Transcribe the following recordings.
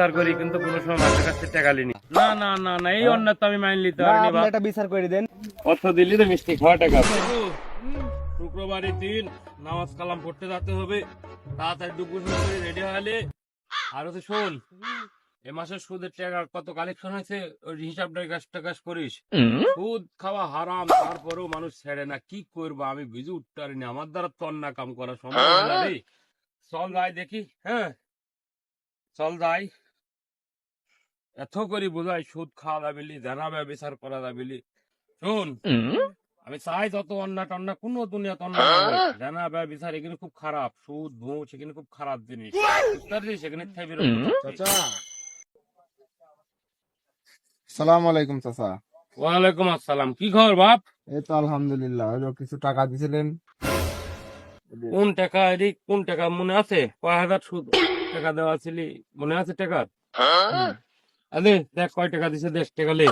বিস্তার করি কিন্তু কোনো সময় মানুষের কাছে টাকা লিনি। না না না না এই অন্যায় তো আমি মাইন পারিনি আপনি বিচার করে দেন। অর্থ দিল্লি তো মিষ্টি খাওয়া টাকা। শুক্রবারের দিন নামাজ কালাম পড়তে যেতে হবে তাড়াতাড়ি ডুবুর করে রেডি হলে। আর হচ্ছে শোন এ মাসের সুদের টাকা কত কালেকশন হয়েছে ওই হিসাবটা টাকাশ করিস। সুদ খাওয়া হারাম তারপরেও মানুষ ছেড়ে না কি করব? আমি বুঝে উঠতে পারিনি আমার দ্বারা তো অন্য কাম করা সম্ভব না রে। চল যাই দেখি হ্যাঁ? চল যাই। এত করে বোঝাই সুদ খাওয়া যাবিলি জানাবে বিচার করা যাবিলি শোন আমি চাই যত অন্না টন্না কোন দুনিয়া তন্না জানা ব্যয় বিচার এখানে খুব খারাপ সুদ ঘুষ এখানে খুব খারাপ জিনিস। সেখানে চাচা। সালাম আলাইকুম চাচা। ওয়ালাইকুম আসসালাম। কি খবর বাপ? এই তো আলহামদুলিল্লাহ ওই কিছু টাকা দিছিলেন। কোন টাকা এদিক কোন টাকা মনে আছে? কয় হাজার সুদ টাকা দেওয়া ছিলি? মনে আছে টাকা আরে দেখ কয় টাকা দিছে দেশ টাকা লে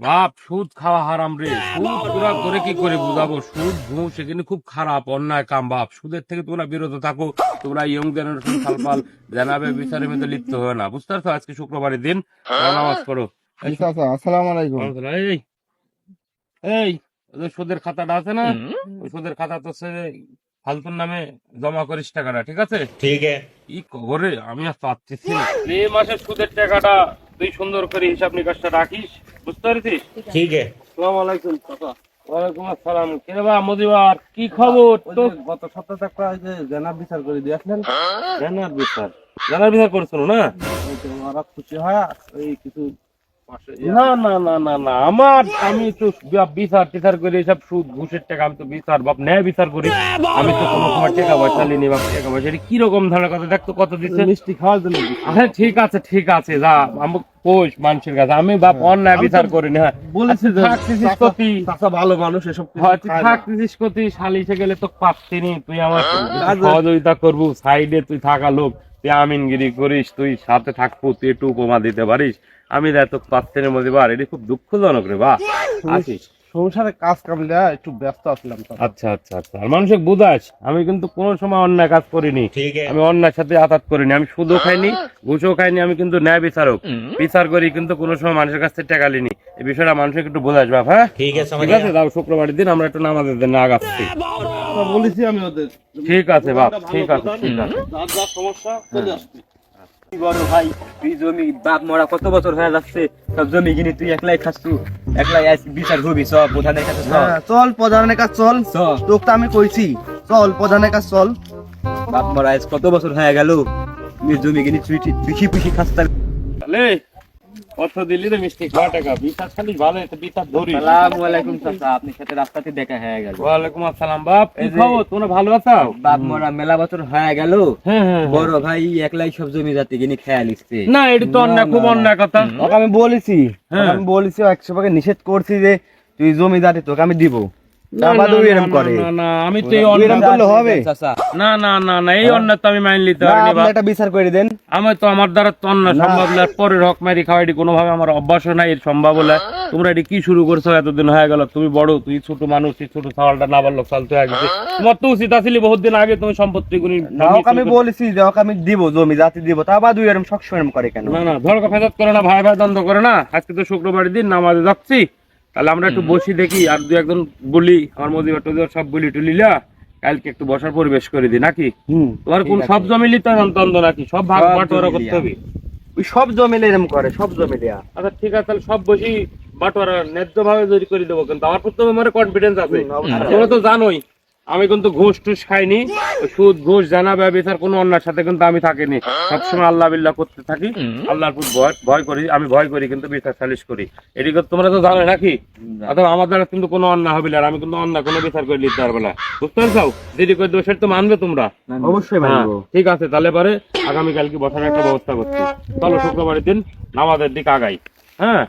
বাপ সুদ খাওয়া হারাম রে সুদ তোরা করে কি করে বুঝাবো সুদ ঘুষ সেখানে খুব খারাপ অন্যায় কাম বাপ সুদের থেকে তোমরা বিরত থাকো তোমরা ইয়ং জেনারেশন ফালফাল জানাবে বিচারের মধ্যে লিপ্ত হবে না বুঝতে পারছ আজকে শুক্রবারের দিন নামাজ পড়ো আসসালামু আলাইকুম এই এই সুদের খাতাটা আছে না ওই সুদের খাতা তো সে ফালতুর নামে জমা করিস টাকাটা ঠিক আছে? ঠিক আছে। ই করে আমি আর চাচ্ছি মে মাসের সুদের টাকাটা তুই সুন্দর করে হিসাব নিকাশটা রাখিস বুঝতে পেরেছিস? ঠিক আসসালামু আলাইকুম কাকা ওয়ালাইকুম আসসালাম। কিরে বা মদিবার কি খবর তো গত সপ্তাহে একটা যে জানার বিচার করে দিয়ে আসলেন। হ্যাঁ? জানার বিচার। জানার বিচার করছিল না? ওরা খুশি হয় এই কিছু না না না না না আমার আমি তো বিচার টিচার করে এসব সুদ ঘুষের টাকা আমি তো বিচার বাপ ন্যায় বিচার করি। আমি তো কোনো সময় টাকা পয়সা নিনি বাপ টাকা পয়সা। এটা কীরকম ধরনের কথা? দেখতো কত দিচ্ছে। মিষ্টি খাওয়ার জন্য দিছি। আরে ঠিক আছে ঠিক আছে যা আমি কোষ মানুষের কাছে। আমি বাপ অন্যায় বিচার করিনি হ্যাঁ। বলেছি থাকতেছিস কতি। চাচা ভালো মানুষ এসব হয় তুই থাকতেছিস কতি সালিশে গেলে তো পাচ্ছিনি তুই আমার কাজে- সহযোগিতা করবু সাইডে তুই থাকা লোক। তুই আমিনগিরি করিস তুই সাথে থাকব তুই একটু উপমা দিতে পারিস। আমি এত পাচ্ছেন মধ্যে বা এটা খুব দুঃখজনক রে বা সংসারে কাজ কামলে হ্যাঁ, একটু ব্যস্ত আসলাম আচ্ছা আচ্ছা আচ্ছা। মানুষের বুঝাস আমি কিন্তু কোন সময় অন্যায় কাজ করিনি। আমি অন্যায়ের সাথে আতাত করিনি আমি শুধু খাইনি গুছো খাইনি আমি কিন্তু ন্যায় বিচারক। বিচার করি কিন্তু কোনো সময় মানুষের কাছ থেকে টাকা লিনি। এই বিষয়টা মানুষকে একটু বোঝাস বাপ হ্যাঁ? ঠিক আছে ঠিক দাও শুক্রবারের দিন আমরা একটু নামাজের দিন আগ হ্যাঁ, বলেছি আমি ওদের। ঠিক আছে বাপ ঠিক আছে ঠিক আছে। সমস্যা বড় ভাই? তুই জমি বাপ মরা কত বছর হয়ে যাচ্ছে? সব জমি কিনে তুই একলাই খাচ্ছু? একলাই আইস বিচার হবি সব প্রধানের কাছে হ্যাঁ, চল প্রধানের কাছে চল। তোকে তো আমি কইছি চল প্রধানের কাছে চল। বাপ মরা কত বছর হয়ে গেল? তুই জমি কিনে তুই পিছি পিছি খাচ্ছ তাহলে। অর্থ দিল্লি তো মিষ্টি খাওয়া টাকা। বিচার খালি ভালো হয়েছে বিচার ধরি। সালাম আলাইকুম চাচা আপনার সাথে রাস্তাতে দেখা হয়ে গেল। ওয়ালাইকুম আসসালাম বাপ কি খবর? তোমরা ভালো আছো? বাপ মরা মেলা বছর হয়ে গেল। হ্যাঁ হ্যাঁ বড় ভাই একলাই সব জমি জাতি কিনে খেয়াল না এটা তো খুব কথা। ওকে আমি বলেছি হ্যাঁ। আমি বলেছি একশো ভাগে নিষেধ করছি যে তুই জমি দাঁড়ি তোকে আমি দিব। না, তারপর না, তুই না, এরম না, করে। না না আমি তো এই অন্যায় করলে হবে? না না না না এই অন্যায় তো আমি মাইন নিতে না, পারিনি আপনি বাপ। একটা বিচার করে দেন। আমি তো আমার দ্বারা তো অন্যায় সম্ভব না পরে রক মারি খাওয়া এটি কোনোভাবে আমার অভ্যাস নাই এর সম্ভব হলে। তোমরা এটি কি শুরু করছ এতদিন হয়ে গেল? তুমি বড় তুই ছোট মানুষ তুই ছোট সাওয়ালটা না পারল চালতে হয়ে গেছে। তোমার তো উচিত আসলে বহুত দিন আগে তুমি সম্পত্তি গুলি আমি বলেছি যে ওকে আমি দিব জমি জাতি দিব তারপর তুই এরম সবসময় করে কেন? না না ধরকা ফেরত করে না ভাই ভাই দ্বন্দ্ব করে না। আজকে তো শুক্রবার দিন নামাজে যাচ্ছি। তাহলে আমরা একটু বসি দেখি আর দু একজন বলি আমার মদিবার টদিবার সব বলি টুলিলা কালকে একটু বসার পরিবেশ করে দি নাকি? তোমার কোন সব জমি লিতে দ্বন্দ্ব নাকি? সব ভাগ বাটোয়ারা করতে হবে। ওই সব জমিলে এরম করে সব জমিলে আচ্ছা ঠিক আছে তাহলে সব বসি বাটোয়ারা ন্যায্য ভাবে তৈরি করে দেবো কিন্তু আমার প্রথমে আমার কনফিডেন্স আছে। তোমরা তো জানোই। আমি কিন্তু ঘুষ টুস খাইনি। সুদ ঘুষ জানা ব্যবসার কোনো অন্যার সাথে কিন্তু আমি থাকিনি। সবসময় আল্লাহ বিল্লাহ করতে থাকি আল্লাহর প্রতি ভয় করি আমি ভয় করি কিন্তু বিচার সালিশ করি। এদিকে তোমরা তো জানো নাকি? অথবা আমার দ্বারা কিন্তু কোনো অন্যায় হবে না আর আমি কিন্তু অন্যায় কোনো বিচার করে নিতে পারব না। বুঝতে পারছ? দিদি করে দোষের তো মানবে তোমরা। অবশ্যই হ্যাঁ, ঠিক আছে তাহলে পরে আগামীকালকে বসার একটা ব্যবস্থা করছি। চলো শুক্রবারের দিন নামাজের দিকে আগাই। হ্যাঁ?